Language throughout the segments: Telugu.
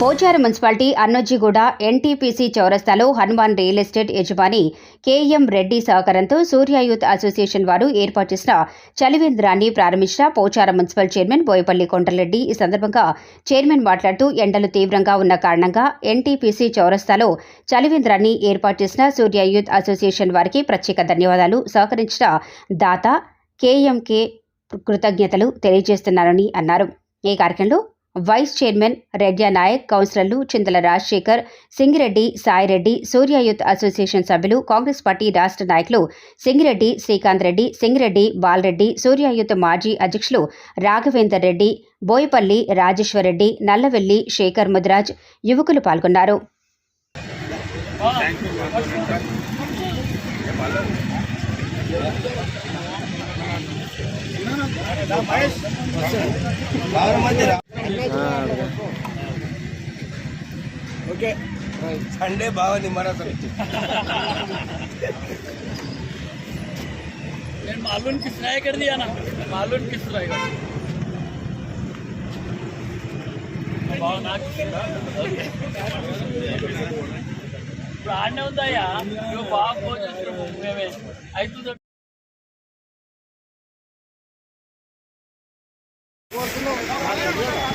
పోచారం మున్సిపాలిటీ అన్నోజిగూడ ఎన్టీపీసీ చౌరస్తాలో హనుమాన్ రియల్ ఎస్టేట్ యజమాని కేఎం రెడ్డి సహకారంతో సూర్య యూత్ అసోసియేషన్ వారు ఏర్పాటు చేసిన చలివేంద్రాన్ని ప్రారంభించిన పోచారం మున్సిపల్ చైర్మన్ బోయపల్లి కొండరెడ్డి ఈ సందర్భంగా చైర్మన్ మాట్లాడుతూ ఎండలు తీవ్రంగా ఉన్న కారణంగా ఎన్టీపీసీ చౌరస్తాలో చలివేంద్రాన్ని ఏర్పాటు చేసిన సూర్య యూత్ అసోసియేషన్ వారికి ప్రత్యేక ధన్యవాదాలు. సహకరించిన దాత కేఎంకే కృతజ్ఞతలు తెలియజేస్తున్నారని అన్నారు. ఈ కార్యక్రమంలో వైస్ చైర్మన్ రెడ్యా నాయక్ కౌన్సిలర్లు చింతల రాజశేఖర్ సింగిరెడ్డి సాయిరెడ్డి సూర్య యూత్ అసోసియేషన్ సభ్యులు కాంగ్రెస్ పార్టీ రాష్ట్ర నాయకులు సింగిరెడ్డి శ్రీకాంత్ రెడ్డి సింగిరెడ్డి బాలరెడ్డి సూర్య యూత్ మాజీ అధ్యక్షులు రాఘవేందర్ రెడ్డి బోయపల్లి రాజేశ్వరరెడ్డి నల్లవెల్లి శేఖర్ ముద్రాజ్ యువకులు పాల్గొన్నారు. ఓకే సండే బాగుంది మరొకరు నేను మాలూన్ किसरा कर दिया ना मालून किसरा है బాగా నాకు ఇస్తుందా? ఓకే. ఇప్పుడు ఆడనే ఉందయ్యా నువ్వు బాగా ఫోన్ చేస్తున్నావు మేమే అవుతుందో జోహార్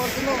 కోరుతున్నాం.